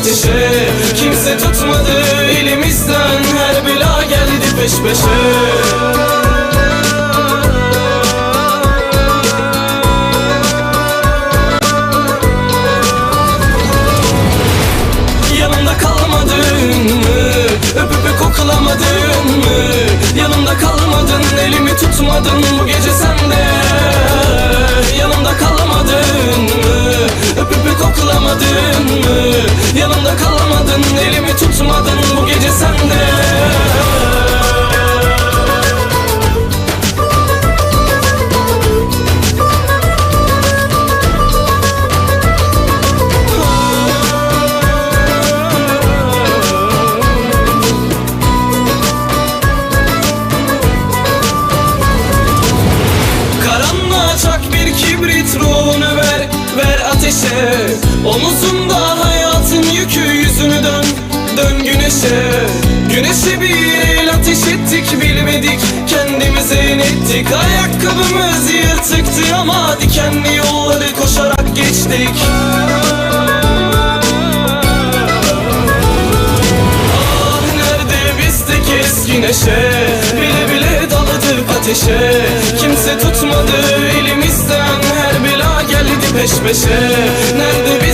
ateşe Kimse tutmadı elimizden Her bela geldi peş peşe Yanımda kalmadın mı? Öpüp öpüp koklamadın mı? Yanımda kalmadın, elimi tutmadın bu Omuzunda hayatın yükü yüzünü dön. Dön güneşe. Güneşe bir el ateş ettik bilmedik. Kendimize inettik Ayakkabımız yırtıktı ama Dikenli yolları koşarak geçtik. Ah nerede bizdeki eski neşe? Bile bile daladık ateşe. Kimse tutmadı elimizden Her bela geldi peş peşe. Nerede bizdeki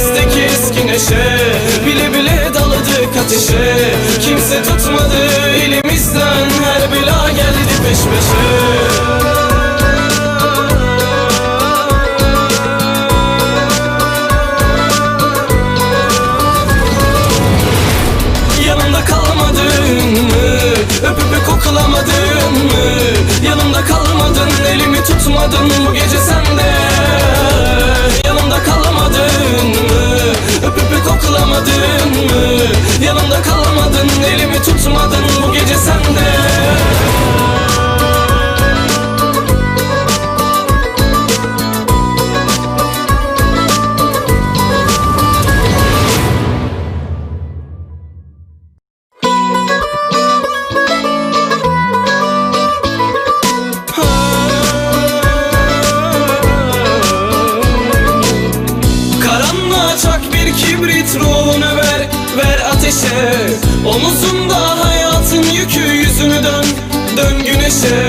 tutmadın bu gece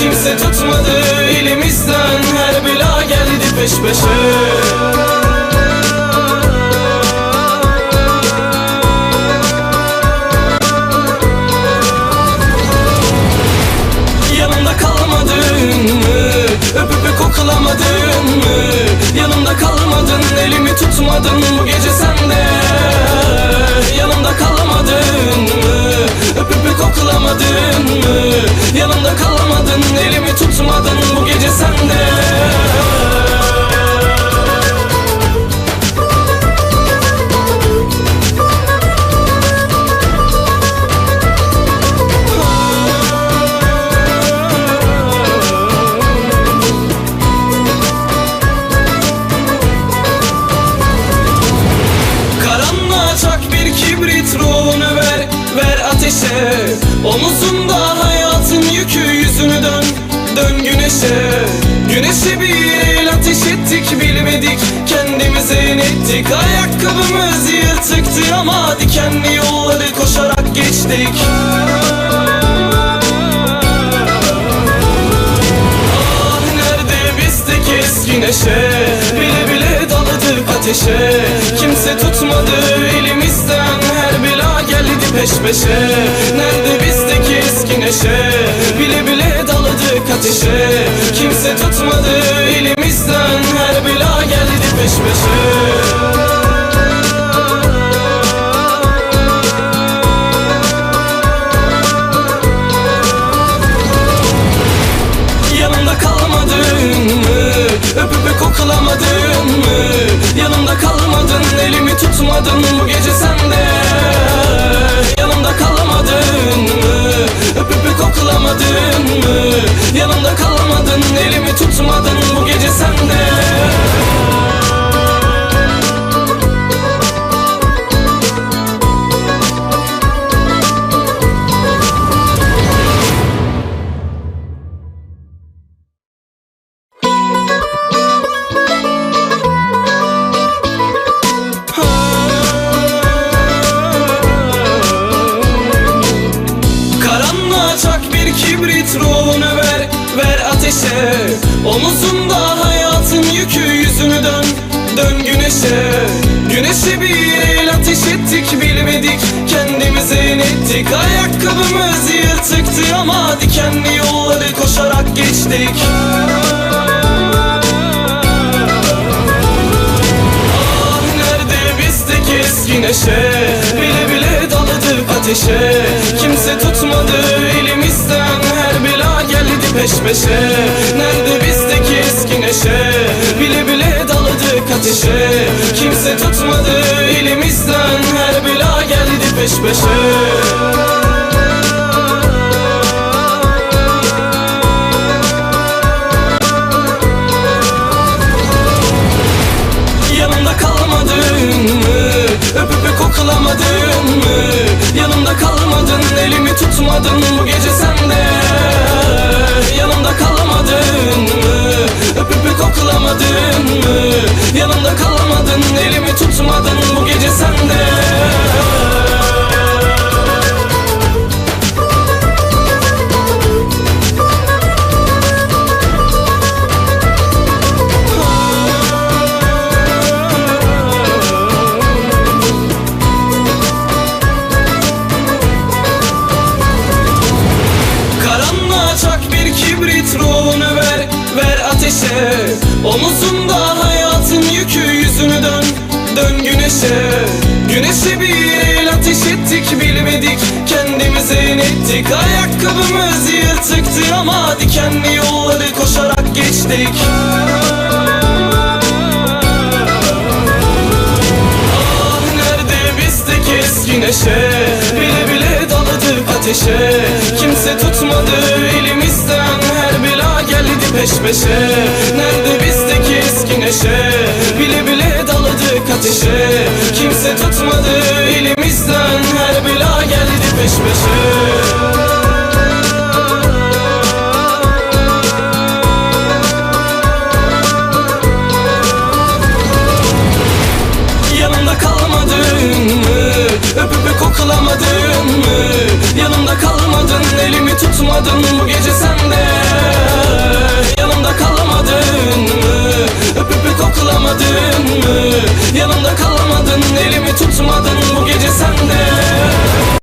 Kimse tutmadı elimizden Her bela geldi peş peşe Yanımda kalmadın mı? Öpüp koklamadın mı? Yanımda kalmadın, elimi tutmadın bu gece ateşe Omuzunda hayatın yükü yüzünü dön Dön güneşe. Güneşe bir el ateş ettik bilmedik Kendimize inettik. Ayakkabımız yırtıktı ama Dikenli yolları koşarak geçtik. Ah nerede bizdeki eski neşe? Bile bile daladık ateşe. Kimse tutmadı peş peşe. Nerede bizdeki eski neşe? Bile bile daladık ateşe. Kimse tutmadı elimizden. Her bela geldi peş peşe. Öpüp koklamadın mı? Yanımda kalmadın, elimi tutmadın bu gece Yanımda kalmadın, elimi tutmadın. Bu gece sende Omuzunda hayatın yükü yüzünü dön. Dön güneşe. Güneşe bir el ateş ettik bilmedik. Kendimize inettik Ayakkabımız yırtıktı ama Dikenli yolları koşarak geçtik. Ah nerede bizdeki eski neşe? Bile bile daladık ateşe. Kimse tutmadı elimizden. Her bela geldi peş peşe. Nerede ateşe Kimse tutmadı elimizden. Her bela geldi peş peşe Omuzunda hayatın yükü yüzünü dön Dön güneşe. Güneşe bir el ateş ettik bilmedik Kendimize inettik Ayakkabımız yırtıktı ama Dikenli yolları koşarak geçtik. Ah nerede bizdeki eski neşe? Bile bile daladık ateşe. Kimse tutmadı elimizden Her bela geldi peş peşe eski neşe Bile bile daladık ateşe. Kimse tutmadı elimizden. Her bela geldi peş peşe